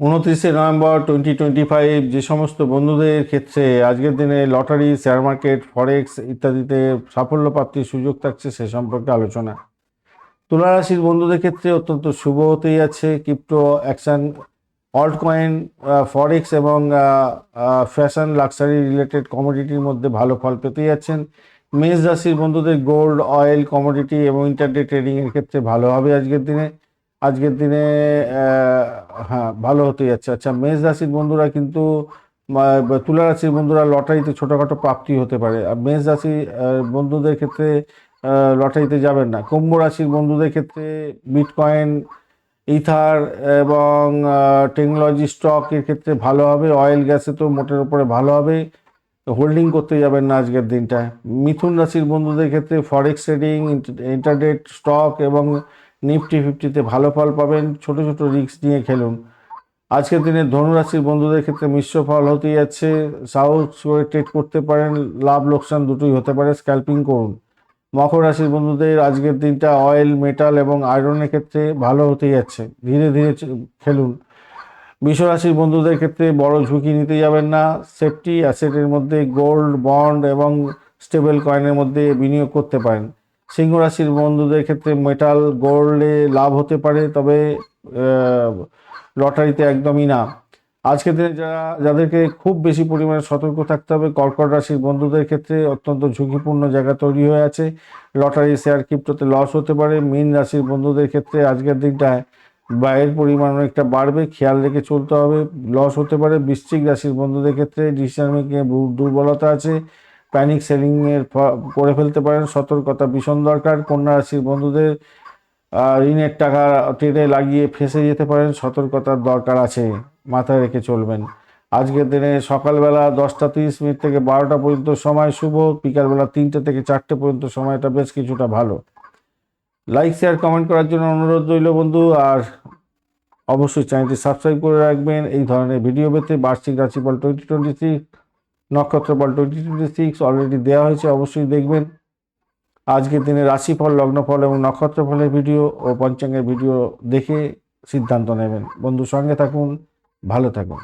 উনত্রিশে November twenty twenty five যে সমস্ত বন্ধুদের ক্ষেত্রে আজকের দিনে লটারি শেয়ার মার্কেট ফরেক্স ইত্যাদিতে সাফল্য প্রাপ্তির সুযোগ থাকছে সে সম্পর্কে আলোচনা। তুলা রাশির বন্ধুদের ক্ষেত্রে অত্যন্ত শুভ হতেই আছে। Crypto action alt coin forex এবং ফ্যাশন লাক্সারি রিলেটেড কমোডিটির মধ্যে ভালো ফল পেতে যাচ্ছেন মেষ রাশির বন্ধুদের গোল্ড অয়েল কমোডিটি এবং ইন্টারডে ট্রেডিংয়ের ক্ষেত্রে ভালো হবে আজকের দিনে। আজকের দিনে হ্যাঁ ভালো হতে যাচ্ছে। আচ্ছা মেষ রাশির বন্ধুরা কিন্তু তুলা রাশির বন্ধুরা লটারিতে ছোটোখাটো প্রাপ্তি হতে পারে। আর মেষ রাশি বন্ধুদের ক্ষেত্রে লটারিতে যাবেন না। কুম্ভ রাশির বন্ধুদের ক্ষেত্রে বিটকয়েন, ইথার এবং টেকনোলজি স্টকের ক্ষেত্রে ভালো হবে। অয়েল গ্যাসে তো মোটের উপরে ভালো হবে। হোল্ডিং করতে যাবেন না আজকের দিনটায়। মিথুন রাশির বন্ধুদের ক্ষেত্রে ফরেক্স ট্রেডিং ইন্টারনেট স্টক এবং নিফটি ফিফটিতে ভালো ফল পাবেন, ছোট ছোট রিস্ক নিয়ে খেলুন। আজকের দিনে ধনুরাশির বন্ধুদের ক্ষেত্রে মিশ্র ফল হতে যাচ্ছে। সাহস করে ট্রেড করতে পারেন, লাভ লোকসান দুটোই হতে পারে, স্ক্যাল্পিং করুন। মকর রাশির বন্ধুদের আজকের দিনটা অয়েল, মেটাল এবং আয়রনের ক্ষেত্রে ভালো হতে যাচ্ছে। ধীরে ধীরে খেলুন। বিশ্ব রাশির বন্ধুদের ক্ষেত্রে বড় ঝুঁকি নিতে যাবেন না। সেফটি অ্যাসেটের মধ্যে গোল্ড, বন্ড এবং স্টেবল কয়েনের মধ্যে বিনিয়োগ করতে পারেন। সিংহ রাশির বন্ধুদের ক্ষেত্রে মেটাল গোল্ডে লাভ হতে পারে, তবে লটারিতে একদমই না। আজকের দিনে যারা যাদেরকে খুব বেশি পরিমাণে সতর্ক থাকতে হবে, কর্কট রাশির বন্ধুদের ক্ষেত্রে অত্যন্ত ঝুঁকিপূর্ণ জায়গা তৈরি হয়ে আছে। লটারি শেয়ার ক্রিপ্টোতে লস হতে পারে। মীন রাশির বন্ধুদের ক্ষেত্রে আজকের দিনটায় ব্যয়ের পরিমাণ অনেকটা বাড়বে, খেয়াল রেখে চলতে হবে। লস হতে পারে। বৃশ্চিক রাশির বন্ধুদের ক্ষেত্রে ডিসিশন মেকিংয়ে দুর্বলতা আছে। প্যানিক সেলিংয়ের করে ফেলতে পারেন, সতর্কতা ভীষণ দরকার। কন্যা রাশির বন্ধুদের ঋণের টাকা টেনে লাগিয়ে ফেসে যেতে পারেন, সতর্কতার দরকার আছে, মাথায় রেখে চলবেন। আজকের দিনে সকালবেলা দশটা তিরিশ মিনিট থেকে বারোটা পর্যন্ত সময় শুভ, বিকালবেলা তিনটে থেকে চারটে পর্যন্ত সময়টা বেশ কিছুটা ভালো। লাইক, শেয়ার, কমেন্ট করার জন্য অনুরোধ রইল বন্ধু, আর অবশ্যই চ্যানেলটি সাবস্ক্রাইব করে রাখবেন। এই ধরনের ভিডিও পেতে বার্ষিক রাশিফল টোয়েন্টি টোয়েন্টি সিক্স নক্ষত্রফল টোয়েন্টি টোয়েন্টি সিক্স অলরেডি দেওয়া হয়েছে, অবশ্যই দেখবেন। আজকের দিনে রাশিফল, লগ্নফল এবং নক্ষত্রফলের ভিডিও ও পঞ্চাঙ্গের ভিডিও দেখে সিদ্ধান্ত নেবেন। বন্ধু সঙ্গে থাকুন, ভালো থাকুন।